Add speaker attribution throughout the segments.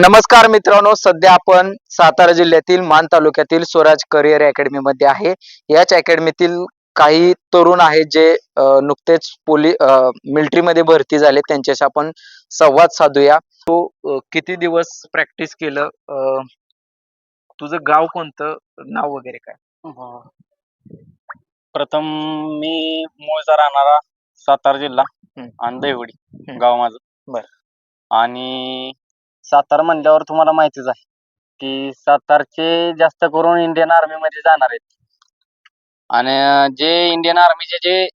Speaker 1: नमस्कार मित्रांनो सध्या आपण सातारा जिल्ह्यातील मान तालुक्यातील स्वराज करिअर अकॅडमी मध्ये आहे याच अकॅडमीतील काही तरुण आहेत जे नुकतेच पोली मिलिटरी मध्ये भरती झाले त्यांच्याशी आपण संवाद साधूया तू किती दिवस प्रॅक्टिस केलं तुझं गाव कोणतं नाव वगैरे काय
Speaker 2: हो. प्रथम मी मूळचा राहणारा सातारा जिल्हा. आणि दैवडी. गाव माझं
Speaker 1: बर.
Speaker 2: आणि सातारा म्हणल्यावर तुम्हाला माहितीच आहे की सातारचे जास्त करून इंडियन आर्मीमध्ये जाणार आहेत. आणि जे इंडियन आर्मीचे जे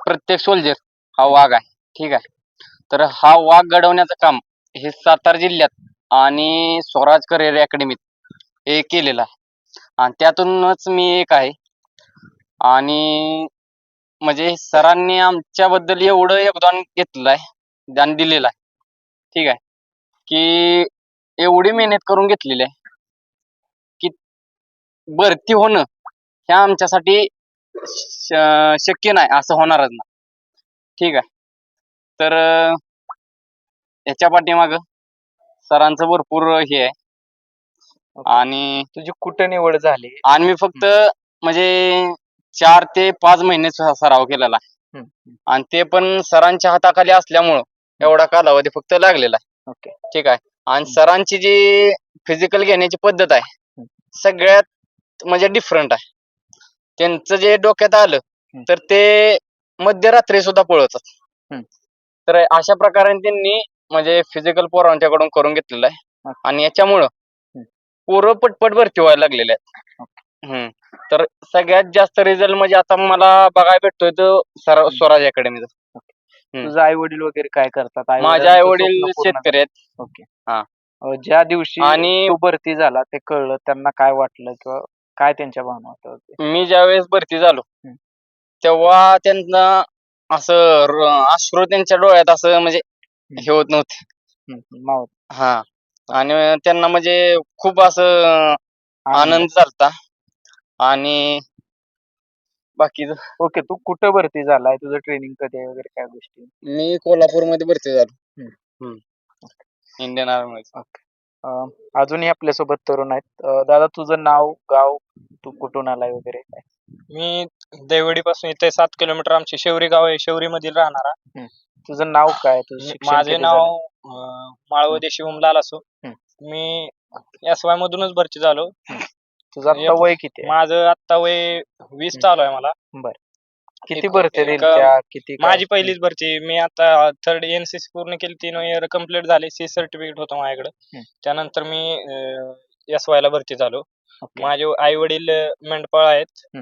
Speaker 2: प्रत्येक सोल्जर हा वाघ आहे ठीक आहे. तर हा वाघ घडवण्याचं काम हे सातारा जिल्ह्यात आणि स्वराज करिअर अकॅडमीत हे केलेलं आहे. आणि त्यातूनच मी एक आहे. आणि म्हणजे सरांनी आमच्याबद्दल एवढं योगदान घेतलं आहे दान दिलेलं आहे. ठीक आहे. की एवढी मेहनत करून घेतलेली आहे की भरती होणं हे आमच्यासाठी शक्य नाही असं होणारच नाही. ठीक आहे. तर याच्या पाठीमागं सरांचं भरपूर हे आहे. आणि
Speaker 1: तुझी कुठं निवड झाली?
Speaker 2: आणि मी फक्त म्हणजे चार ते पाच महिने सराव केलेला आहे. आणि ते पण सरांच्या हाताखाली असल्यामुळं एवढा कालावधी फक्त लागलेला आहे.
Speaker 1: ओके.
Speaker 2: ठीक आहे. आणि सरांची जी फिजिकल घेण्याची पद्धत आहे सगळ्यात म्हणजे डिफरंट आहे. त्यांचं जे डोक्यात आलं. तर ते मध्यरात्री सुद्धा पळवतात. तर अशा प्रकारे त्यांनी म्हणजे फिजिकल पोरांच्याकडून करून घेतलेलं आहे. आणि याच्यामुळं पोरं पटपट भरती व्हायला लागलेले आहेत. हम्म. तर सगळ्यात जास्त रिझल्ट म्हणजे आता मला बघायला भेटतोय तो सर- स्वराज अकॅडमीचा.
Speaker 1: तुझं आई वडील वगैरे काय करतात?
Speaker 2: माझे आई वडील शेतकरी आहेत.
Speaker 1: ओके.
Speaker 2: हा.
Speaker 1: अ, ज्या दिवशी
Speaker 2: आणि-
Speaker 1: तू भरती झाला ते कळलं त्यांना काय वाटलं किंवा काय त्यांच्या भावना होत्या? होत्या?
Speaker 2: मी ज्यावेळेस भरती झालो
Speaker 1: हम्म.
Speaker 2: तेव्हा त्यांना असं र- अश्रू त्यांच्या डोळ्यात असं म्हणजे हे होत नव्हते.
Speaker 1: हम्म, हम्म, मावत.
Speaker 2: हा. आणि त्यांना म्हणजे खूप असं आनंद झालता. आणि बाकी
Speaker 1: ओके तू कुठं भरती झालाय? तुझं ट्रेनिंग कधी आहे वगैरे काय गोष्टी?
Speaker 2: मी कोल्हापूरमध्ये भरती झालो.
Speaker 1: हम्म.
Speaker 2: इंडियन आर्मी
Speaker 1: अ, अजूनही आपल्यासोबत तरुण आहेत. अ, दादा तुझं नाव गाव तू कुठून आलाय वगैरे काय?
Speaker 3: मी देवडी पासून इथे सात किलोमीटर आमची शेवरी गाव आहे. शेवरी मधील राहणारा
Speaker 1: तुझं नाव काय तुझं शिक्षण
Speaker 3: माझे
Speaker 1: किती
Speaker 3: नाव
Speaker 1: झालंय?
Speaker 3: अं, माळवदे शिवम लालासो
Speaker 1: हम्म.
Speaker 3: मी एस वाय मधूनच भरती झालो.
Speaker 1: तुझं आता वय किती आहे?
Speaker 3: माझं आता वय वीस चालू आहे मला.
Speaker 1: किती
Speaker 3: एक-
Speaker 1: भरती
Speaker 3: एक-
Speaker 1: किती काय?
Speaker 3: माझी पहिलीच भरती. मी आता थर्ड एनसीसी पूर्ण केली तीन इयर कंप्लीट झाले. सी सर्टिफिकेट होतं माझ्याकडे.
Speaker 1: हम्म.
Speaker 3: त्यानंतर मी एस वाय ला भरती झालो.
Speaker 1: ओके.
Speaker 3: माझे आई वडील मेंढपाळ आहेत.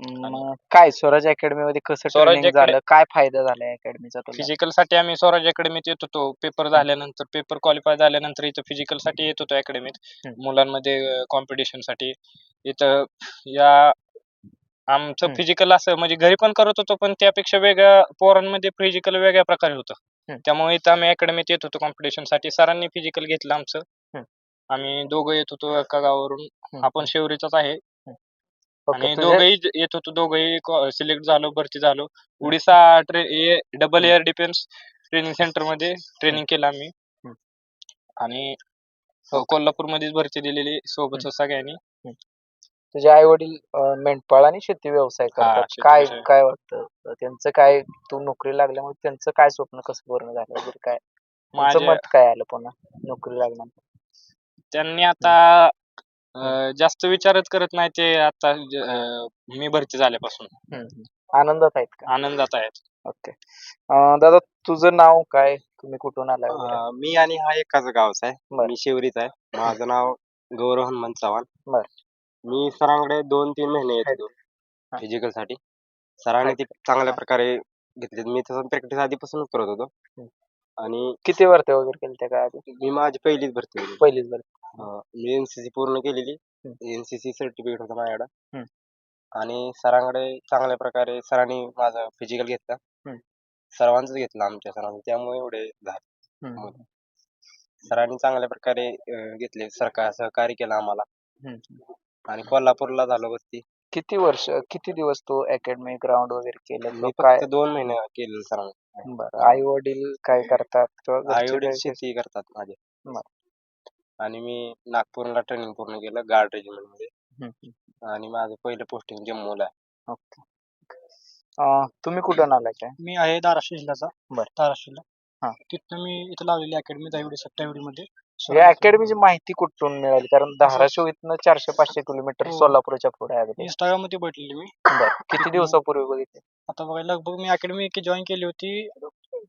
Speaker 1: काय स्वराज अकॅडमी मध्ये कसं
Speaker 3: स्वराज
Speaker 1: ट्रेनिंग झालं काय फायदा झाला अकॅडमीचा तुला
Speaker 3: फिजिकलसाठी आम्ही स्वराज अकॅडमीत येत होतो पेपर झाल्यानंतर पेपर क्वालिफाय झाल्यानंतर इथं फिजिकलसाठी येत होतो अकॅडमीत. मुलांमध्ये कॉम्पिटिशनसाठी इथं या आमचं. फिजिकल असं म्हणजे घरी पण करत होतो पण त्यापेक्षा वेगळ्या पोरांमध्ये फिजिकल वेगळ्या प्रकारे होतं. त्यामुळे इथं आम्ही अकॅडमीत येत होतो कॉम्पिटिशनसाठी सरांनी फिजिकल घेतलं आमचं. आम्ही दोघं येत होतो एका गावावरून. आपण शेवरीचाच आहे
Speaker 1: ओके,
Speaker 3: आणि
Speaker 1: तुझ्या-
Speaker 3: दोघंही ज- येत होतो दोघंही सिलेक्ट झालो भरती झालो. उडीसा ट्रे डबल एअर डिफेन्स ट्रेनिंग सेंटरमध्ये ट्रेनिंग केलं आम्ही. आणि कोल्हापूर मध्येच भरती दिलेली सोबत सगळ्यांनी.
Speaker 1: तुझे आई वडील मेंढपाळ आणि शेती व्यवसाय
Speaker 3: हा,
Speaker 1: करतात.
Speaker 3: शेती
Speaker 1: काय
Speaker 3: व्यवसाय.
Speaker 1: काय वाटतं? अ, त्यांचं काय तू नोकरी लागल्यामुळे त्यांचं काय स्वप्न कसं पूर्ण झालं? वगैरे काय? त्यांचं मत काय आलं पुन्हा नोकरी लागल्यानंतर?
Speaker 3: त्यांनी आता अं, जास्त विचारच करत नाही ते आता ज- अं, मी भरती झाल्यापासून.
Speaker 1: हम्म. आनंदात आहेत का?
Speaker 3: आनंदात आहेत.
Speaker 1: ओके. अं, दादा तुझं नाव काय? तुम्ही कुठून आलाय वगैरे?
Speaker 4: अं, मी आणि हा एकाच गावचा आहे.
Speaker 1: बर.
Speaker 4: मी शिवरीच आहे. माझं नाव गौरव हनुमंत चव्हाण.
Speaker 1: बर.
Speaker 4: मी सरांकडे दोन तीन महिने येत होतो
Speaker 1: हा.
Speaker 4: फिजिकलसाठी सरांनी ते चांगल्या प्रकारे घेतले मी तसं प्रॅक्टिस आधीपासूनच करत होतो. आणि
Speaker 1: किती भरती वगैरे केली त्या काय आधी?
Speaker 4: मी माझी पहिलीच भरती होती
Speaker 1: पहिलीच भरती.
Speaker 4: अं, मी एनसीसी पूर्ण केलेली. एनसीसी सर्टिफिकेट होतं माझ्याकडं.
Speaker 1: हम्म.
Speaker 4: आणि सरांकडे चांगल्या प्रकारे सरांनी माझं फिजिकल घेतलं.
Speaker 1: हम्म.
Speaker 4: सर्वांचंच घेतलं आमच्या सरांचं त्यामुळे एवढे झाले.
Speaker 1: हम्म.
Speaker 4: सरांनी चांगल्या प्रकारे अं, घेतले. सरकार सहकार्य केलं आम्हाला.
Speaker 1: हम्म.
Speaker 4: आणि कोल्हापूरला झालो वरती.
Speaker 1: किती वर्ष किती दिवस तू अकॅडमी ग्राउंड वगैरे केलं?
Speaker 4: मी
Speaker 1: काय
Speaker 4: फक्त दोन महिने केलेलं सरांनी.
Speaker 1: बरं आई वडील काय करतात किंवा घरचे
Speaker 4: आई वडील
Speaker 1: काय-
Speaker 4: शेती करतात माझे
Speaker 1: बरं.
Speaker 4: आणि मी नागपूरला ट्रेनिंग पूर्ण केलं गार्ड रेजिमेंटमध्ये
Speaker 1: हम्म, हम्म.
Speaker 4: आणि माझं पहिलं पोस्टिंग जम्मूला आहे.
Speaker 1: ओके अं, तुम्ही कुठून आलाय काय
Speaker 5: मी आहे धाराशिव जिल्ह्याचा
Speaker 1: बरं.
Speaker 5: धाराशिवला
Speaker 1: हा.
Speaker 5: तिथनं मी इथं लावलेली अकॅडमी दहावी सप्टेंबरमध्ये
Speaker 1: या अकॅडमीची माहिती कुठून मिळाली? कारण धाराशिव इथनं चारशे पाचशे किलोमीटर
Speaker 5: हो.
Speaker 1: सोलापूरच्या पुढे आहे.
Speaker 5: इंस्टाग्राममध्ये भेटलेली मी.
Speaker 1: बरं. किती दिवसापूर्वी बघितले?
Speaker 5: आता बघा लगभग मी अकॅडमी जॉईन केली होती.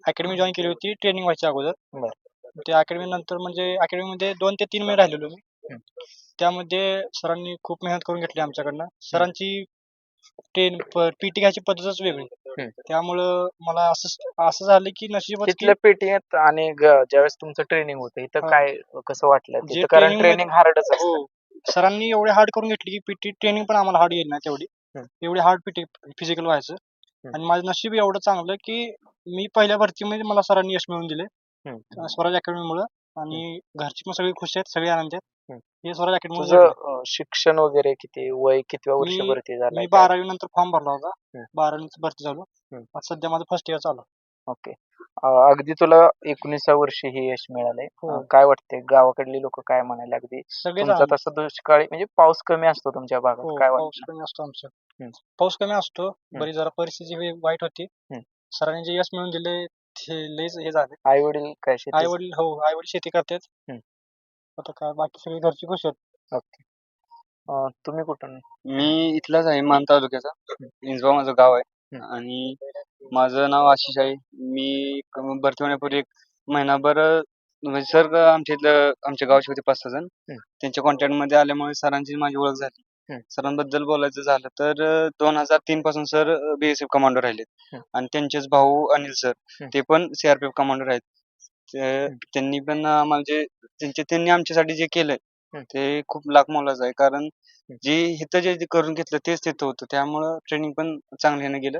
Speaker 5: अकॅडमी जॉईन केली होती ट्रेनिंग व्हायच्या अगोदर. त्या अकॅडमी नंतर म्हणजे अकॅडमी मध्ये दोन ते तीन महिने राहिलेलो मी. त्यामध्ये सरांनी खूप मेहनत करून घेतली आमच्याकडनं. सरांची ट्रेन पीटी घ्यायची पद्धतच वेगळी
Speaker 1: हम्म.
Speaker 5: त्यामुळं मला असं असं झालं की नशीबच की
Speaker 1: तिथल्या पेटीत आणि ग- ज्यावेळेस तुमचं ट्रेनिंग होतं इथं
Speaker 5: हा.
Speaker 1: काय कसं वाटलं
Speaker 5: जे
Speaker 1: तिथं कारण
Speaker 5: training मध्ये-
Speaker 1: ट्रेनिंग हार्डच असतं
Speaker 5: हो सरांनी एवढे हार्ड करून घेतली की पीटी ट्रेनिंग पण आम्हाला हार्ड येईल ना तेवढी
Speaker 1: हम्म.
Speaker 5: एवढी हार्ड पीटी फिजिकल व्हायचं
Speaker 1: हम्म.
Speaker 5: आणि माझं नशीब एवढं चांगलं की मी पहिल्या भरतीमध्ये मला सरांनी यश मिळवून दिले
Speaker 1: हम्म.
Speaker 5: स्वराज अकॅडमी मुळे आणि घरची पण सगळी खुश आहेत सगळे आनंद आहेत. हे स्वराज अकॅडमी
Speaker 1: तुझं अं, शिक्षण वगैरे किती वय कितव्या वर्ष
Speaker 5: मी-
Speaker 1: भरती
Speaker 5: मी
Speaker 1: झालाय
Speaker 5: बारावी नंतर फॉर्म भरला होता
Speaker 1: हम्म.
Speaker 5: बारावी भरती झालो
Speaker 1: हम्म.
Speaker 5: आता सध्या माझं फर्स्ट इयर चालू आहे.
Speaker 1: ओके अगदी तुला एकोणीसा वर्षी हे यश मिळालंय
Speaker 5: हो.
Speaker 1: अं, काय वाटतंय गावाकडली लोक काय म्हणाले अगदी तुमचा
Speaker 5: आनंद.
Speaker 1: तसं दुष्काळी म्हणजे पाऊस कमी असतो तुमच्या भागात
Speaker 5: हो
Speaker 1: काय
Speaker 5: पाऊस
Speaker 1: वाटतं
Speaker 5: कमी असतो आमचं
Speaker 1: हम्म.
Speaker 5: पाऊस कमी असतो बरी जरा परिस्थिती वे- वाईट होती
Speaker 1: हम्म.
Speaker 5: सरांनी जे यश मिळवून दिले ते लयच हे झाले.
Speaker 1: आई वडील काय शेती?
Speaker 5: आई वडील हो आई वडील शेती करतात.
Speaker 1: हम्म.
Speaker 5: आता काय बाकी सगळी घरची खुश आहेत.
Speaker 1: ओके. अं, तुम्ही कुठून?
Speaker 6: मी इथलाच आहे मान तालुक्याचा. इंजगाव माझं गाव आहे.
Speaker 1: हम्म.
Speaker 6: आणि माझं नाव आशिष आहे. मी क- भरती होण्यापूर्वी एक महिनाभर म्हणजे सर आमच्या इथलं आमच्या गावचे होते पाच सहा जण.
Speaker 1: हम्म.
Speaker 6: त्यांच्या कॉन्टॅक्टमध्ये आल्यामुळे सरांची माझी ओळख झाली. सरांबद्दल बोलायचं झालं तर दोन हजार तीन पासून सर बीएसएफ राहिलेत
Speaker 1: हम्म.
Speaker 6: आणि त्यांचेच भाऊ अनिल सर. ते पण सीआरपीएफ कमांडर आहेत ते- त्यांनी पण आम्हाला जे त्यांचे त्यांनी आमच्यासाठी जे केलंय. ते खूप लाख मोलाचं आहे कारण जे इथं जे करून घेतलं तेच तिथं होतं त्यामुळं ट्रेनिंग पण चांगल्याने गेलं.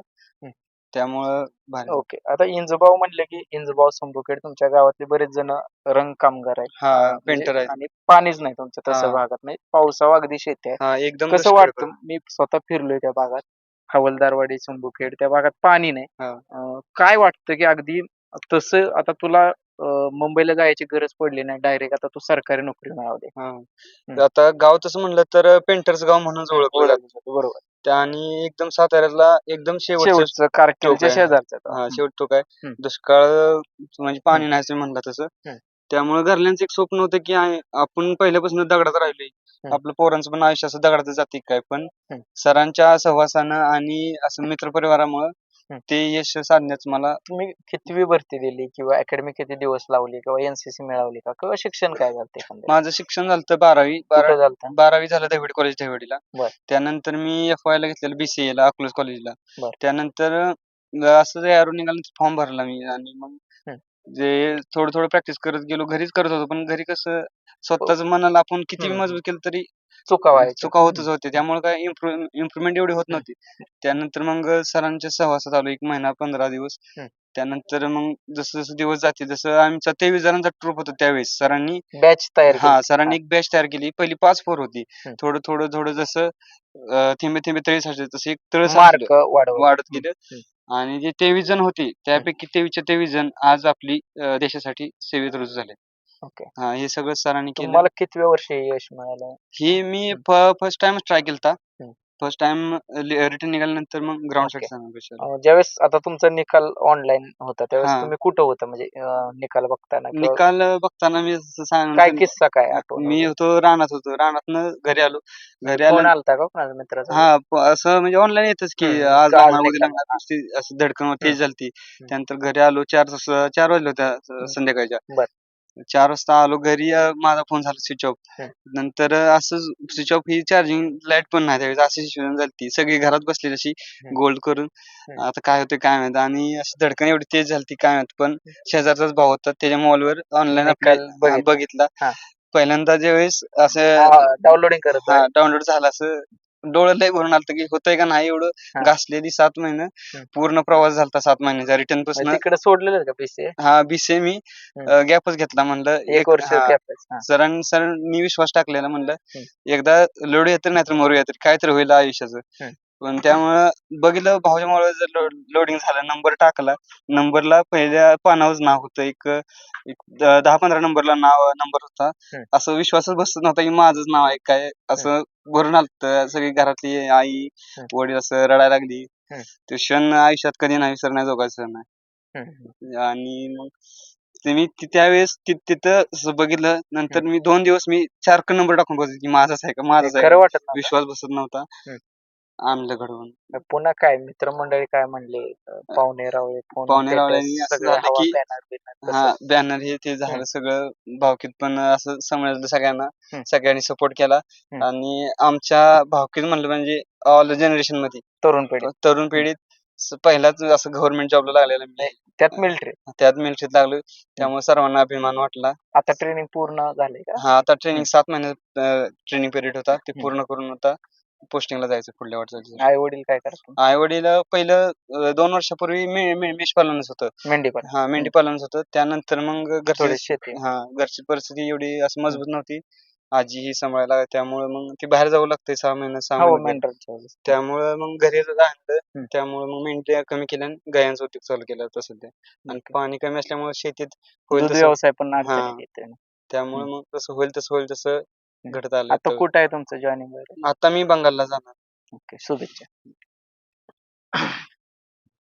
Speaker 6: त्यामुळं भारी.
Speaker 1: ओके. आता इंजबाव म्हणले की इंजबाव संभुखेड तुमच्या गावातले बरेच जण रंग कामगार आहेत.
Speaker 6: हा
Speaker 1: म्हणजे-
Speaker 6: पेंटर आहेत.
Speaker 1: आणि पाणीच नाही तुमच्या तसं
Speaker 6: हा.
Speaker 1: भागात. नाही पावसावा अगदी शेती आहे.
Speaker 6: हा एकदम
Speaker 1: कसं
Speaker 6: दुष्काळ
Speaker 1: वाटतं?
Speaker 6: भाग.
Speaker 1: मी स्वतः फिरलोय त्या भागात. हवलदारवाडी संभुखेड त्या भागात पाणी नाही.
Speaker 6: हा.
Speaker 1: अं, काय वाटतं की अगदी तसं आता तुला अं, मुंबईला जायची गरज पडली नाही डायरेक्ट आता तू सरकारी नोकरी मिळवली.
Speaker 6: हा. आता गाव तसं म्हणलं तर पेंटर्स गाव म्हणून ओळखलं जातं.
Speaker 1: बरोबर.
Speaker 6: आणि एकदम साताऱ्याला एकदम शेवटचं
Speaker 1: शेवटचं कारकिर्दीच्या
Speaker 6: आहे.
Speaker 1: शेजारचं
Speaker 6: हा शेवट तो काय
Speaker 1: हम्म.
Speaker 6: दुष्काळ म्हणजे पाणी नाही असं म्हणलं तसं
Speaker 1: हम्म.
Speaker 6: त्यामुळे घरल्यांचं एक स्वप्न होतं की आय- आपण पहिल्यापासून दगडात राहिलोय
Speaker 1: हम्म.
Speaker 6: आपलं पोरांचं पण आयुष्य असं दगडात जाते काय पण
Speaker 1: हम्म.
Speaker 6: सरांच्या सहवासानं आणि असं मित्रपरिवारामुळं ते यश साधण्याच मला
Speaker 1: तुम्ही कितवी भरती दिली किंवा अकॅडमी किती दिवस लावली किंवा एनसीसी मिळवली का किंवा शिक्षण काय झालं
Speaker 6: माझं शिक्षण झालं बारावी
Speaker 1: कुठं
Speaker 6: बारावी
Speaker 1: झालं
Speaker 6: बारावी झालं दहिवडी कॉलेज दहिवडीला
Speaker 1: बर.
Speaker 6: त्यानंतर मी एफ ला घेतलेलं बीसीए ला अकलूज कॉलेजला
Speaker 1: बर.
Speaker 6: त्यानंतर अं, असं यारून निघालं फॉर्म भरला मी आणि मग. जे थोडं थोडं प्रॅक्टिस करत गेलो घरीच करत होतो पण घरी कसं स्वतःच मनाला आपण किती. मजबूत केलं तरी
Speaker 1: चुका व्हायच्या.
Speaker 6: चुका होतच होते त्यामुळे काय इम्प्रुव्हमेंट एवढी होत नव्हती. त्यानंतर मग सरांच्या सहवासात आलो एक महिना पंधरा दिवस. त्यानंतर मग जसं जसं दिवस जाते जसं आमचा तेवीस जणांचा ट्रूप होता त्यावेळेस. सरांनी
Speaker 1: बॅच तयार
Speaker 6: हा
Speaker 1: केली.
Speaker 6: सरांनी एक बॅच तयार केली. पहिली पाच फोर होती. थोडं थोडं थोडं जसं अं, थेंबे थेंबे तळी साचले तसे एक तळ
Speaker 1: मार्क
Speaker 6: वाढत गेलं. आणि जे तेवीस जण होते त्यापैकी तेवीसच्या तेवीस जण आज आपली अं, देशासाठी सेवेत रुजू झाले.
Speaker 1: ओके
Speaker 6: हा हे सगळं सरांनी केलं.
Speaker 1: तुम्हाला कितव्या वर्षी यश मिळालं?
Speaker 6: हे मी फर्स्ट टाइम ट्राय केलता.
Speaker 1: हम्म.
Speaker 6: फर्स्ट टाइम रिटर्न निघाल्यानंतर मग ग्राउंडसाठी
Speaker 1: Okay.
Speaker 6: सांगा
Speaker 1: अं, ज्यावेळेस आता तुमचा निकाल ऑनलाईन होता त्यावेळेस
Speaker 6: हा.
Speaker 1: तुम्ही कुठं होता? म्हणजे अं, निकाल बघताना किंवा
Speaker 6: निकाल बघताना मी सांग
Speaker 1: काय किस्सा काय आठवण
Speaker 6: मी होतो रानात होतो. रानातनं घरी आलो. घरी
Speaker 1: फोन
Speaker 6: आलो
Speaker 1: आलता का कोणाचा मित्राचा?
Speaker 6: हा प- असं म्हणजे ऑनलाईन येतच की
Speaker 1: हम्म,
Speaker 6: आज
Speaker 1: निकाल?
Speaker 6: असं धडकन तेज झालती. त्यानंतर घरी आलो चार तास- चार वाजले होत्या संध्याकाळच्या.
Speaker 1: बर.
Speaker 6: चार वाजता आलो घरी अं, माझा फोन झाला स्विच ऑफ. नंतर असंच स्विच ऑफ ही चार्जिंग लाइट पण नाही त्यावेळेस अशी सिच्युएशन झाली सगळी घरात बसलेली अशी. गोल्ड करून
Speaker 1: हम्म.
Speaker 6: आता काय होतं काय माहीत आणि अशी धडकन एवढी तेज झालती काय माहीत पण शेजारचाच भाव होता त्याच्या मोबाईलवर ऑनलाईन
Speaker 1: निकाल बघितला.
Speaker 6: बघितला
Speaker 1: हा.
Speaker 6: पहिल्यांदा ज्यावेळेस असं
Speaker 1: डाउनलोडिंग करत
Speaker 6: हा डाउनलोड झाला असं डोळं लय भरून आलत की होतंय का नाही एवढं
Speaker 1: हा.
Speaker 6: घासलेली सात महिने. पूर्ण प्रवास झालता सात महिन्याचा रिटर्नपासून
Speaker 1: तिकडे सोडलेलं का पीसी
Speaker 6: हा बीसीए मी. गॅपच घेतला म्हणलं
Speaker 1: एक वर्ष
Speaker 6: हा,
Speaker 1: gap आहे. हा.
Speaker 6: सरां सरांनी विश्वास टाकलेला म्हणलं
Speaker 1: हम्म.
Speaker 6: एकदा लोड येत नाही तर मरू येत काय तर होईल आयुष्याचं
Speaker 1: हम्म.
Speaker 6: पण त्यामुळं बघितलं भाऊच्यामुळे जर लोडिंग झालं नंबर टाकला नंबरला पहिल्या पानावरच नाव होतं एक एक द- दहा पंधरा नंबरला नाव नंबर होता
Speaker 1: हम्म.
Speaker 6: असं विश्वासच बसत नव्हता की माझंच नाव आहे काय असं भरून आलत सगळी घरातली आई वडील असं रडायला लागली
Speaker 1: हम्म.
Speaker 6: ते क्षण आयुष्यात कधी नाही विसरण्याजोगा क्षण आहे. आणि मग ते मी ति- त्यावेळेस ति- तिथं असं बघितलं नंतर मी दोन दिवस मी सारखं नंबर टाकून बघत की माझाच आहे का माझाच आहे
Speaker 1: खरं? वाटत नव्हतं.
Speaker 6: विश्वास बसत नव्हता
Speaker 1: हम्म.
Speaker 6: आणलं घडवून.
Speaker 1: पुन्हा काय? मित्रमंडळी काय म्हणले? पाहुणे रावळे फोन
Speaker 6: पाहुणे रावळ्यांनी असं झालं की- हा? बॅनर हे ते झालं. सगळं भावकीत पण असं समजलं सगळ्यांना
Speaker 1: हम्म.
Speaker 6: सगळ्यांनी सपोर्ट केला.
Speaker 1: हम्म.
Speaker 6: आणि आमच्या भावकीत म्हणलं म्हणजे ऑल जनरेशनमध्ये.
Speaker 1: तरुण पिढी
Speaker 6: तरुण पिढीत स- पहिलाच असं गव्हर्नमेंट जॉबला लागलेलं मी.
Speaker 1: त्यात मिलिटरी
Speaker 6: त्यात मिलिटरीत लागलो. त्यामुळे सर्वांना अभिमान वाटला.
Speaker 1: आता ट्रेनिंग पूर्ण झाले का?
Speaker 6: हा आता ट्रेनिंग सात महिन्यात ट्रेनिंग पिरियड होता. ते. पूर्ण करून होता. पोस्टिंगला जायचं पुढल्या वाटचाली
Speaker 1: आई वडील काय करतात
Speaker 6: आई वडील पहिलं अं, दोन वर्षापूर्वी मे- मे- मेष पालनच होतं
Speaker 1: मेंढी पण
Speaker 6: हा मेंढी पालनच होतं त्यानंतर मग
Speaker 1: थोडी
Speaker 6: घरची
Speaker 1: शेती
Speaker 6: हा घरची परिस्थिती एवढी असं मजबूत नव्हती आजी ही सांभाळायला त्यामुळे मग ती बाहेर जाऊ लागते सहा महिने सहा
Speaker 1: हो
Speaker 6: महिने घरी.
Speaker 1: मेंढरांच्या वेळेस.
Speaker 6: त्यामुळे मग घरी आणलं
Speaker 1: हम्म.
Speaker 6: त्यामुळे मग मेंढ्या कमी केल्या आणि गायांचं उद्योग चालू केला आता सध्या आणि. पाणी कमी असल्यामुळे शेतीत होईल
Speaker 1: दूध
Speaker 6: तसं
Speaker 1: व्यवसाय पण
Speaker 6: हा.
Speaker 1: अडचणीत येतोय ना.
Speaker 6: त्यामुळे मग कसं होईल तसं होईल तसं घडत आलं
Speaker 1: आता
Speaker 6: तर.
Speaker 1: कुठं आहे तुमचं जॉईनिंग वगैरे
Speaker 6: आता मी बंगालला जाणार
Speaker 1: ओके शुभेच्छा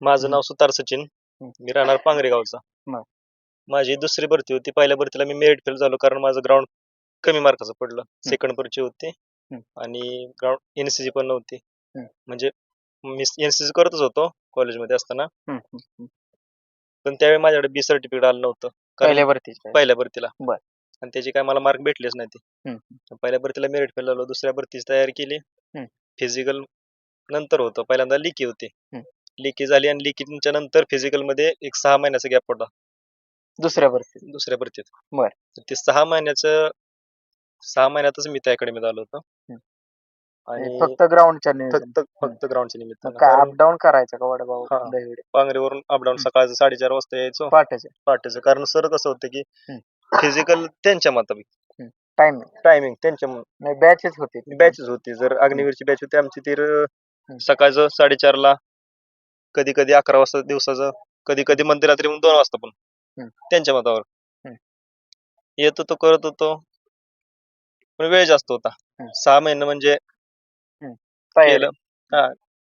Speaker 7: माझं नाव सुतार सचिन. मी राहणार पांगरे गावचा. माझी दुसरी भरती होती पहिल्या भरतीला मी मेरिट फेल झालो कारण माझं ग्राउंड कमी मार्काचं पडलं सेकंड भरती होती. आणि ग्राउंड एनसीसी पण नव्हती. म्हणजे मी एनसीसी करतच होतो कॉलेजमध्ये असताना
Speaker 1: हम्म, हम्म, हम्म.
Speaker 7: पण त्यावेळी माझ्याकडे बी सर्टिफिकेट आलं नव्हतं कारण
Speaker 1: पहिल्या भरतीच्या
Speaker 7: पहिल्या भरतीला
Speaker 1: बर.
Speaker 7: आणि त्याचे काय मला मार्क भेटलेच नाही ते.
Speaker 1: हम्म.
Speaker 7: पहिल्या भरतीला मेरिट फेल झालो दुसऱ्या भरतीची तयारी केली.
Speaker 1: हम्म.
Speaker 7: फिजिकल नंतर होतं. पहिल्यांदा लिकी होती.
Speaker 1: हम्म.
Speaker 7: लिकी झाली आणि लिकीच्या नंतर फिजिकलमध्ये एक सहा महिन्याचा गॅप पडला.
Speaker 1: दुसऱ्या भरतीत.
Speaker 7: दुसऱ्या भरतीत.
Speaker 1: बर.
Speaker 7: तर ते सहा महिन्याचं सहा महिन्यातच मी त्या अकॅडमीत आलो होतो.
Speaker 1: हम्म.
Speaker 7: आणि
Speaker 1: फक्त ग्राउंडच्या नियोजन
Speaker 7: फक्त फक्त ग्राउंडच्या
Speaker 1: मग
Speaker 7: कारण
Speaker 1: अपडाऊन करायचं का वडगाव
Speaker 7: हा.
Speaker 1: दहिवडे?
Speaker 7: पांगरेवरून अपडाऊन
Speaker 1: हम्म.
Speaker 7: सकाळचं साडेचार वाजता यायचो.
Speaker 1: पहाटेचे.
Speaker 7: पहाटेचं. कारण सर कसं होतं की फिजिकल त्यांच्या मताबिक
Speaker 1: टाइम
Speaker 7: टायमिंग त्यांच्या
Speaker 1: बॅचेस होते.
Speaker 7: बॅचेस होती. जर अग्निवीरची बॅच होती आमची तर सकाळचं साडेचारला कधी कधी अकरा वाजता दिवसाचं कधी कधी मध्यरात्री मग दोन वाजता पण.
Speaker 1: हम्म.
Speaker 7: त्यांच्या मतावर.
Speaker 1: हम्म.
Speaker 7: येत होतो करत होतो. पण वेळ जास्त होता.
Speaker 1: हम्म.
Speaker 7: सहा महिने म्हणजे केलं. हा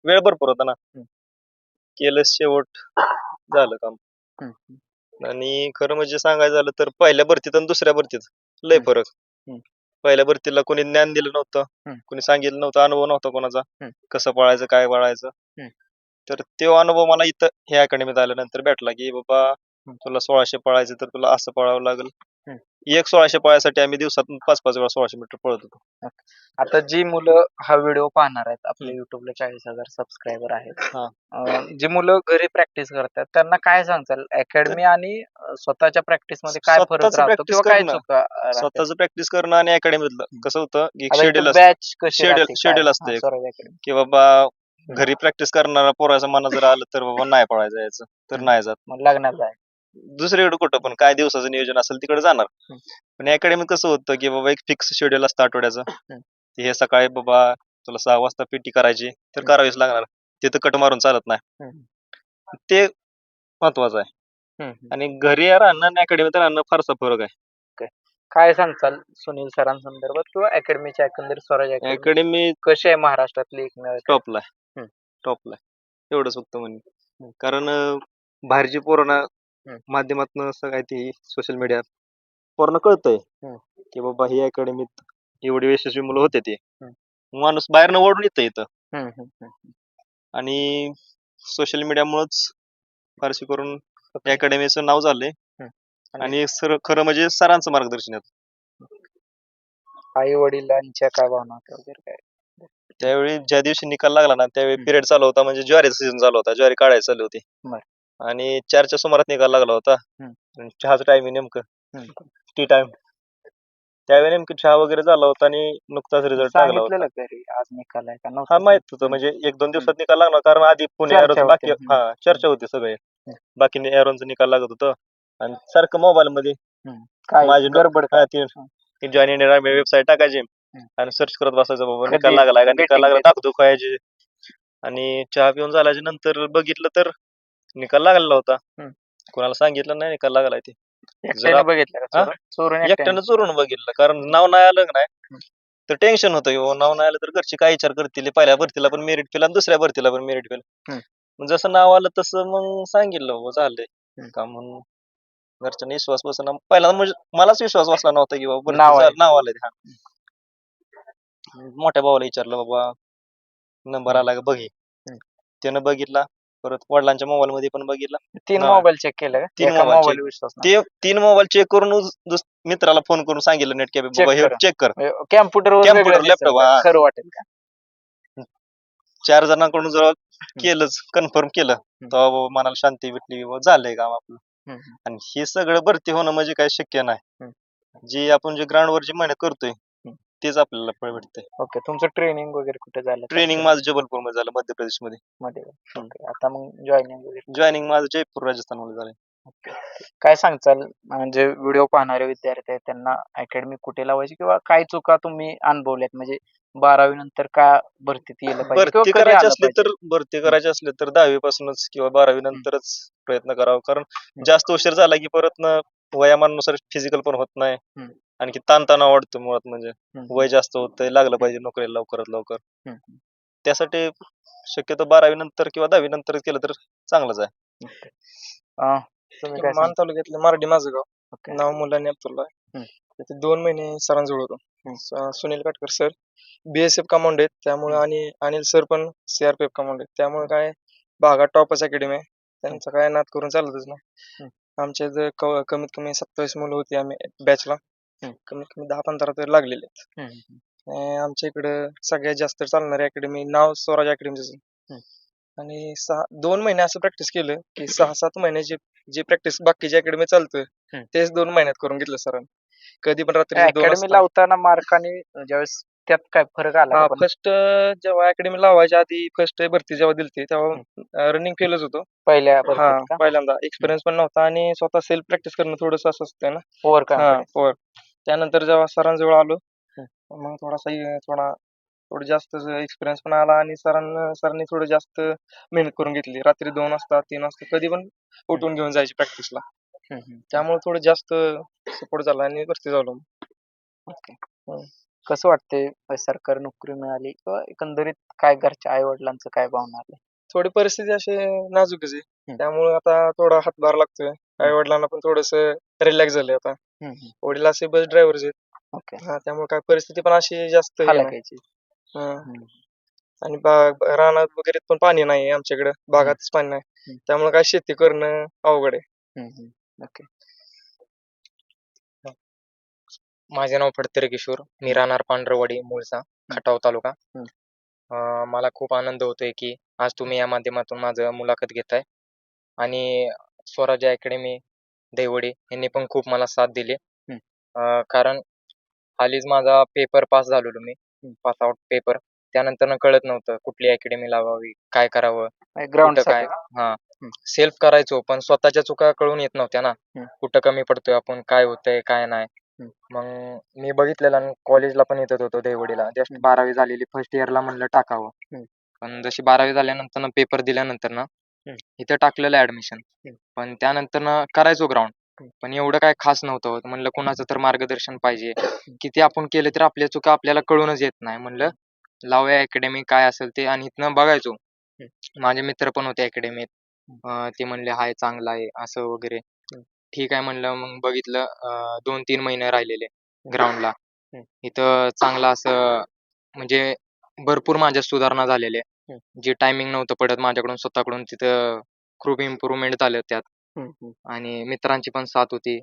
Speaker 7: वेळ भरपूर होता ना.
Speaker 1: हम्म.
Speaker 7: केलं शेवट झालं काम. आणि खरं म्हणजे सांगायचं झालं तर पहिल्या भरतीत आणि दुसऱ्या भरतीत लय
Speaker 1: हम्म.
Speaker 7: फरक
Speaker 1: हम्म.
Speaker 7: पहिल्या भरतीला कोणी ज्ञान दिलं नव्हतं
Speaker 1: हम्म.
Speaker 7: कोणी सांगितलं नव्हतं अनुभव नव्हता कोणाचा
Speaker 1: हम्म.
Speaker 7: कसं पळायचं काय पळायचं
Speaker 1: हम्म.
Speaker 7: तर तो अनुभव मला इथं ह्या अकॅडमीत आल्यानंतर भेटला की बाबा तुला सोळाशे पळायचं तर तुला असं पळावं लागेल. एक सोळाशे पळायसाठी आम्ही दिवसातून पाच पाच वेळा सोळाशे मीटर पळत होतो.
Speaker 1: आता जी मुलं हा व्हिडिओ पाहणार आहेत आपल्या युट्यूबला चाळीस हजार सबस्क्रायबर आहेत.
Speaker 7: हा.
Speaker 1: अं, जी मुलं घरी प्रॅक्टिस करतात त्यांना काय सांगताल? अकॅडमी आणि अं, स्वतःच्या प्रॅक्टिसमध्ये काय फरक
Speaker 7: स्वतःचं
Speaker 1: राहतो
Speaker 7: practice
Speaker 1: किंवा काय
Speaker 7: करणं.
Speaker 1: चुका अं, राहतात?
Speaker 7: स्वतःच प्रॅक्टिस करणं आणि अकॅडमीतलं कसं होतं की शेड्यूल
Speaker 1: बॅच कशी
Speaker 7: schedule-
Speaker 1: राहते, काय?
Speaker 7: schedule असतं
Speaker 1: हा,
Speaker 7: एक.
Speaker 1: स्वराज अकॅडमी
Speaker 7: की बाबा घरी प्रॅक्टिस करणारा पोराचं मना जर आलं तर बाबा नाही पळायचं यायचं तर नाही जात.
Speaker 1: मग लग्नाला आहे
Speaker 7: दुसरीकडे कुठं पण काय दिवसाचं नियोजन असेल तिकडे जाणार. पण अकॅडमीत कसं होतं की बाबा एक फिक्स शेड्यूल असतं आठवड्याचं. हे सकाळी बाबा तुला सहा वाजता पीटी करायची तर. करावीच लागणार. तिथं कट मारून चालत नाही. ते महत्वाचं आहे. आणि घरी राहणं आणि अकॅडमीत राहणं फारसा फरक आहे.
Speaker 1: काय सांगताल सुनील सरांसंदर्भात किंवा अकॅडमीच्या एकंदरीत स्वराज अकॅडमी कशी आहे महाराष्ट्रातली एकमेव
Speaker 7: टॉपला. टॉपला एवढंच फक्त म्हणजे कारण बाहेरची पोरांना माध्यमातून सगळं ती सोशल मीडिया पोरांना कळतंय. की बाबा ही अकॅडमीत एवढी यशस्वी मुलं होते ते. माणूस बाहेरनं ओढून येतं इथं. आणि सोशल मीडियामुळेच फारशी करून अकॅडमीचं नाव झालंय
Speaker 1: आणि-
Speaker 7: आणि सर खरं म्हणजे सरांचं मार्गदर्शन आहे
Speaker 1: आई वडिलांच्या काय भावना होत्या वगैरे काय
Speaker 7: त्यावेळी ज्या दिवशी निकाल लागला ना त्यावेळी. पिरियड चालू होता म्हणजे ज्वारीचा सीझन चालू होता ज्वारी काढायची चालू होती
Speaker 1: बर.
Speaker 7: आणि चारच्या सुमारात निकाल लागला होता. आणि चहाचा टायमिंग नेमकं.
Speaker 1: हम्म.
Speaker 7: टी टाइम त्यावेळी नेमकं चहा वगैरे झाला होता आणि नुकताच रिझल्ट लागला होता.
Speaker 1: सांगितलेलं घरी आज निकाल आहे का
Speaker 7: हा माहीत होतं. म्हणजे एक दोन दिवसात निकाल लागला कारण आधी पुणे
Speaker 1: चर्चा
Speaker 7: एरोचं बाकी
Speaker 1: होती.
Speaker 7: हा चर्चा होती सगळे. बाकी एरोनचं निकाल लागत होतं. आणि सारखं मोबाईल मध्ये
Speaker 1: काय
Speaker 7: माझी
Speaker 1: गडबड काय?
Speaker 7: हा, ती जॉईन आर्मी वेबसाईट टाकायची. आणि सर्च करत बसायचं बाबा
Speaker 1: कधी
Speaker 7: निकाल लागला का? निकाल लागला दाखवतो खायची आणि चहा पिऊन झाल्याच्यानंतर बघितलं तर निकाल लागलेला होता.
Speaker 1: हम्म.
Speaker 7: कोणाला सांगितलं नाही निकाल लागलाय ते.
Speaker 1: एकट्याने बघितलं का
Speaker 7: हा?
Speaker 1: चोरून? चोरून एकट्याने?
Speaker 7: एकट्यानं चोरून बघितलं कारण नाव नाही आलं का नाही? तर टेन्शन होतं हो नाव नाही आलं तर घरचे काय विचार करतील? पहिल्या भरतीला पण मेरिट फेल आणि दुसऱ्या भरतीला पण मेरिट फेल.
Speaker 1: हम्म.
Speaker 7: मग जसं नाव आलं तसं मग सांगितलं हो झालंय.
Speaker 1: हम्म.
Speaker 7: का म्हणून? घरच्यांनी विश्वास बसना पहिल्यांदा म्हणजे मलाच विश्वास बसला नव्हता की बाबा
Speaker 1: नाव
Speaker 7: भरती
Speaker 1: आहे.
Speaker 7: झालं- नाव आलंय हा. मोठ्या भावाला विचारलं बाबा नंबर आला का? बघे त्यानं बघितला. परत वडिलांच्या मोबाईल मध्ये पण बघितला
Speaker 1: तीन
Speaker 7: हा.
Speaker 1: मोबाईल चेक केलं
Speaker 7: तीन
Speaker 1: एका
Speaker 7: mobile
Speaker 1: मोबाईल
Speaker 7: check.
Speaker 1: विश्वास नाही.
Speaker 7: ते तीन मोबाईल चेक करून दुस- मित्राला फोन करून सांगितलं नेट कॅफे
Speaker 1: Check
Speaker 7: बाबा हे
Speaker 1: करा.
Speaker 7: चेक कर
Speaker 1: कॅम्प्युटर
Speaker 7: Computer, laptop, हा.
Speaker 1: खरं वाटेल का
Speaker 7: चार जणांकडून जर केलंच कन्फर्म केलं तेव्हा बाबा मनाला शांती भेटली झालंय काम आपलं
Speaker 1: हम्म.
Speaker 7: आणि हे सगळं भरती होणं म्हणजे काय शक्य नाही जे आपण जे ग्राउंड वर जी मेहनत करतोय तेच आपल्याला फळ भेटतंय.
Speaker 1: ओके तुमचं ट्रेनिंग वगैरे कुठे झालं?
Speaker 7: ट्रेनिंग माझं जबलपूरमध्ये झालं मध्य प्रदेशमध्ये मध्ये
Speaker 1: ओके आता मग जॉईनिंग वगैरे
Speaker 7: जॉईनिंग माझं जयपूर राजस्थानमध्ये झालंय
Speaker 1: काय सांगचाल म्हणजे व्हिडिओ पाहणारे विद्यार्थी आहेत त्यांना अकॅडमी कुठे लावायची किंवा काय चुका तुम्ही अनुभवल्यात? म्हणजे बारावी नंतर का भरतीत येलं पाहिजे
Speaker 7: भरती करायची असली? तर भरती करायची असली तर दहावी पासूनच किंवा बारावी नंतरच प्रयत्न करावा. कारण जास्त उशीर झाला की परत ना वयामानानुसार फिजिकल पण होत नाही. आणखी ताणतणाव वाढतो मुळात म्हणजे.
Speaker 1: हम्म.
Speaker 7: वय जास्त होतंय लागलं पाहिजे नोकरीला लवकरात लवकर.
Speaker 1: हम्म.
Speaker 7: त्यासाठी शक्यतो बारावी नंतर किंवा दहावी नंतर केलं तर चांगलंच आहे.
Speaker 1: अं, तुम्ही काय
Speaker 8: मान तालुक्यातलं मार्डी माझं गाव. नाव मुलांनी अब्दुल्ला आहे. तिथे दोन महिने सरांजवळ होतो. स- Sunil Katkar sir BSF command आहेत. त्यामुळे आणि अनिल सर पण सीआरपीएफ कमांड आहेत. त्यामुळे काय भागात टॉपच अकॅडमी आहे. त्यांचा काय नाद करून चालतच नाही. आमच्या इथं क- कमीत कमी सत्तावीस मुलं होती आम्ही बॅचला कमीत कमी दहा पंधरा तर लागलेले आहेत. आणि आमच्या इकडं सगळ्यात जास्त चालणारी अकॅडमी नाव स्वराज अकॅडमीचं आणि सहा दोन महिने असं प्रॅक्टिस केलं की सहा सात महिन्याची जी प्रॅक्टिस बाकीची अकॅडमी चालतं तेच दोन महिन्यात करून घेतलं सरांनी. कधी पण रात्री दोन
Speaker 1: अकॅडमी
Speaker 8: वाजता-
Speaker 1: लावताना मार्क आणि ज्यावेळेस त्यात काय फरक आला
Speaker 8: हा
Speaker 1: का पण?
Speaker 8: फर्स्ट जेव्हा अकॅडमी लावायच्या आधी फर्स्ट भरती जेव्हा दिलती तेव्हा रनिंग फेलच होतो.
Speaker 1: पहिल्या
Speaker 8: हा
Speaker 1: भरतीत का?
Speaker 8: पहिल्यांदा. एक्सपिरियन्स पण नव्हता आणि स्वतः सेल्फ प्रॅक्टिस करणं थोडंसं असं असतं ना.
Speaker 1: ओव्हर
Speaker 8: हा पोर त्यानंतर जेव्हा सरांजवळ आलो मग थोडासा इ- थोडा थोडं जास्त एक्सपिरियन्स पण आला आणि सरांना सरांनी थोडं जास्त मेहनत करून घेतली. रात्री दोन वाजता तीन वाजता कधी पण उठून घेऊन जायची प्रॅक्टिसला त्यामुळे थोडं जास्त सपोर्ट झाला आणि भरती झालो.
Speaker 1: कसं वाटतंय? सरकारी नोकरी मिळाली किंवा एकंदरीत काय घरच्या आई वडिलांचं काय भावना आली
Speaker 8: थोडी परिस्थिती अशी नाजूकच आहे. त्यामुळे आता थोडा हातभार लागतोय. आई वडिलांना पण थोडस रिलॅक्स झाले आता. वडील असे बस ड्रायव्हर आहेत.
Speaker 1: ओके.
Speaker 8: हा त्यामुळे काय परिस्थिती पण अशी जास्त. आणि बाग रानात वगैरे पण पाणी नाही आमच्याकडे. बागातच पाणी नाही. त्यामुळे काय शेती करणं अवघड आहे.
Speaker 1: ओके.
Speaker 9: माझे नाव फडतरे किशोर मी राहणार पांढरवाडी मूळचा खटाव तालुका. अं, मला खूप आनंद होतोय की आज तुम्ही या माध्यमातून माझं मुलाखत घेताय. आणि स्वराज्य अकॅडमी देवडी यांनी पण खूप मला साथ दिली. अं, कारण हालीच माझा पेपर पास झालेलो मी. Pass out paper. त्यानंतर कळत नव्हतं कुठली अकॅडमी लावावी काय करावं
Speaker 1: ग्राउंड
Speaker 9: कुठं काय? हा. सेल्फ करायचो पण स्वतःच्या चुका कळून येत नव्हत्या ना. कुठं कमी पडतोय आपण काय होतंय काय नाही. मग मी बघितलेलं आणि कॉलेजला पण येत होतो देवडीला जस्ट बारावी झालेली फर्स्ट इयरला म्हणलं टाकावं. पण जशी बारावी झाल्यानंतर पेपर दिल्यानंतर ना इथं टाकलेलं ऍडमिशन पण त्यानंतर ना करायचो ग्राउंड पण एवढं काय खास नव्हतं. होत म्हणलं कुणाचं तर मार्गदर्शन पाहिजे. किती आपण केलं तर आपल्या चुका आपल्याला कळूनच येत नाही. म्हणलं लावूया अकॅडमी काय असेल ते आणि इथनं बघायचो. माझे मित्र पण होते अकॅडमीत ते म्हणले हाय चांगलं आहे. असं वगैरे. ठीक आहे म्हणलं मग बघितलं अं, दोन तीन महिने राहिलेले ग्राउंडला इथं चांगलं असं म्हणजे भरपूर माझ्या सुधारणा झालेल्या जे टायमिंग नव्हतं पडत माझ्याकडून स्वतःकडून तिथं खूप इम्प्रुव्हमेंट झालं त्यात. आणि मित्रांची पण साथ होती.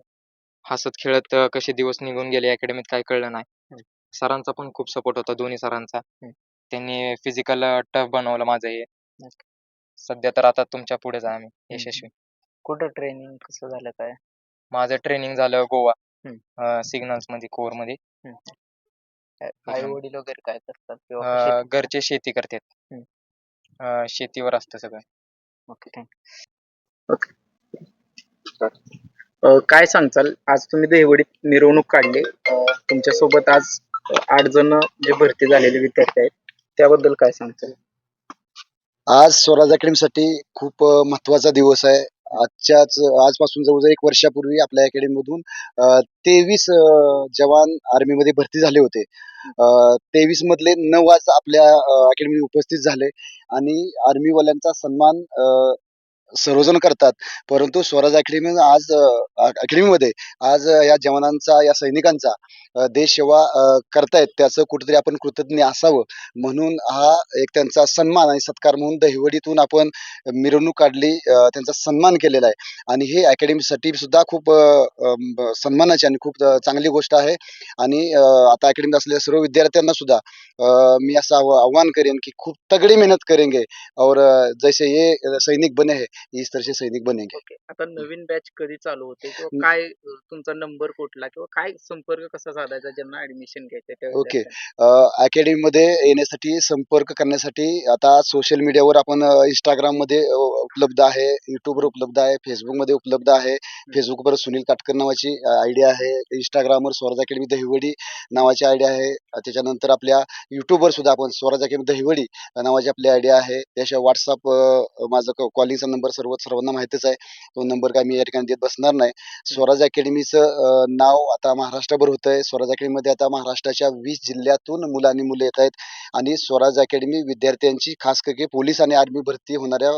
Speaker 9: हसत खेळत अं, कसे दिवस निघून गेले अकॅडमीत काय कळलं नाही. सरांचा पण खूप सपोर्ट होता दोन्ही सरांचा. त्यांनी फिजिकल टफ बनवलं माझं हे. सध्या तर आता तुमच्या पुढेच आहे आम्ही यशस्वी.
Speaker 1: कुठं ट्रेनिंग कसं झालं काय?
Speaker 9: माझं ट्रेनिंग झालं गोवा सिग्नल्समध्ये कोरमध्ये.
Speaker 1: आई वडील वगैरे काय करतात किंवा
Speaker 9: अं, घरचे शेती करतात. अं, शेतीवर असतं सगळं.
Speaker 1: ओके थँक्यू ओके काय सांगचाल आज तुम्ही देवडीत मिरवणूक काढली. तुमच्यासोबत आज अं, आठ जण जे भरती झालेले विद्यार्थी आहेत त्याबद्दल काय सांगचाल
Speaker 10: आज स्वराज अकॅडमीसाठी खूप अ, महत्त्वाचा दिवस आहे. आजच्याच आजपासून जवळजवळ एक वर्षापूर्वी आपल्या अकॅडमीमधून तेवीस जवान आर्मीमध्ये भरती झाले होते. तेवीस मधले नऊ आज आपल्या अकॅडमी उपस्थित झाले आणि आर्मीवाल्यांचा सन्मान सर्वजण करतात. परंतु स्वराज अकॅडमी आज अकॅडमीमध्ये आज या जवानांचा या सैनिकांचा देश सेवा करतायत. त्याचं कुठेतरी आपण कृतज्ञ असावं. म्हणून हा एक त्यांचा सन्मान आणि सत्कार म्हणून दहिवडीतून आपण मिरवणूक काढली त्यांचा सन्मान केलेला आहे. आणि हे अकॅडमीसाठी सुद्धा खूप सन्मानाची आणि खूप चांगली गोष्ट आहे. आणि आता अकॅडमीत असलेल्या सर्व विद्यार्थ्यांना सुद्धा मी असं आव- आव्हान करेन की खूप तगड़ी मेहनत करेंगे. और जैसे ये सैनिक बने हैं इस तरह से सैनिक बनेंगे.
Speaker 11: ओके. आता नवीन बॅच कधी चालू होते किंवा काय अ, तुमचा नंबर कुठला किंवा काय संपर्क कसा साधायचा ज्यांना ऍडमिशन घ्यायचंय त्या
Speaker 10: ओके.
Speaker 11: विद्यार्थ्यांना?
Speaker 10: अकॅडमीमध्ये येण्यासाठी संपर्क करण्यासाठी आता सोशल मीडियावर आपण इंस्टाग्राममध्ये उपलब्ध आहे युट्यूबवर उपलब्ध आहे फेसबुकमध्ये उपलब्ध आहे. फेसबुकवर सुनील काटकर नावाची आयडिया आहे. इंस्टाग्रामवर स्वराज अकॅडमी दहिवडी नावाची आयडिया आहे. अ, त्याच्यानंतर आपल्या युट्यूबवर सुद्धा आपण स्वराज अकॅडमी दहिवडी नावाची आपली आयडिया आहे. त्याशिवाय व्हॉट्सअप माझं कॉलिंगचा नंबर सर्व सर्वांना माहितीच आहे. तो नंबर काय मी या ठिकाणी देत बसणार नाही. स्वराज अकॅडमीचं नाव आता महाराष्ट्रभर होत आहे स्वराज अकॅडमीमध्ये आता महाराष्ट्राच्या वीस जिल्ह्यातून मुलं आणि मुले येत आहेत. आणि स्वराज अकॅडमी विद्यार्थ्यांची खास करके पोलीस आणि आर्मी भरती होणाऱ्या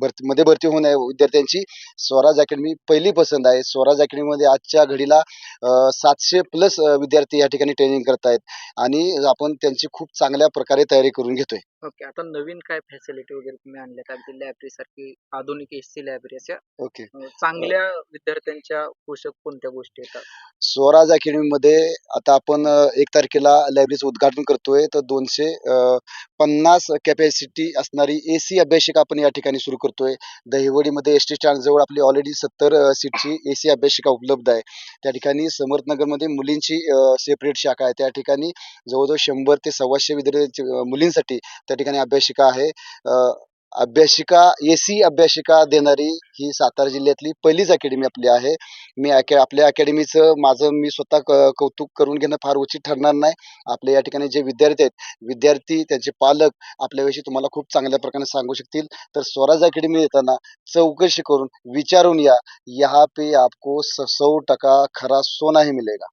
Speaker 10: भरती मध्ये भरती होण्या विद्यार्थ्यांची स्वराज अकॅडमी पहिली पसंत आहे. स्वराज अकॅडमीमध्ये आजच्या घडीला सातशे प्लस विद्यार्थी या ठिकाणी ट्रेनिंग करत आहेत आणि आपण त्यांची खूप चांगल्या प्रकारे तयारी करून घेतोय.
Speaker 11: ओके आता नवीन काय फॅसिलिटी वगैरे तुम्ही आणल्यात? अगदी लायब्ररी सारखी आधुनिक एसी लायब्ररी अशा?
Speaker 10: ओके.
Speaker 11: अ, चांगल्या विद्यार्थ्यांच्या पोषक कोणत्या गोष्टी येतात?
Speaker 10: स्वराज अकॅडमीमध्ये आता आपण अ, एक तारखेला लायब्ररीचं उद्घाटन करतोय. तर दोनशे अ, पन्नास कॅपॅसिटी असणारी ए सी अभ्यासिका आपण या ठिकाणी सुरू करतोय. दहिवडीमध्ये एस टी स्टँड जवळ आपली ऑलरेडी सत्तर सीटची ए सी अभ्यासिका उपलब्ध आहे. त्या ठिकाणी समर्थनगरमध्ये मुलींची सेपरेट शाखा आहे. त्या ठिकाणी जवळजवळ शंभर ते सव्वाशे विद्यार्थी अ, मुलींसाठी त्या ठिकाणी अभ्यासिका आहे. अभ्यासिका एसी अभ्यासिका देणारी ही सातारा जिल्ह्यातली पहिलीच अकॅडमी आपली आहे. मी अकॅ आपल्या अकॅडमीचं माझं मी स्वतः क कौतुक करून घेणं फार उचित ठरणार नाही. आपल्या या ठिकाणी जे विद्यार्थी आहेत विद्यार्थी त्यांचे पालक आपल्याविषयी तुम्हाला खूप चांगल्या प्रकारे सांगू शकतील. तर स्वराज अकॅडमी येताना चौकशी करून विचारून या. यहाँ पे आपको स- सौ टका खरा सोना ही मिलेगा.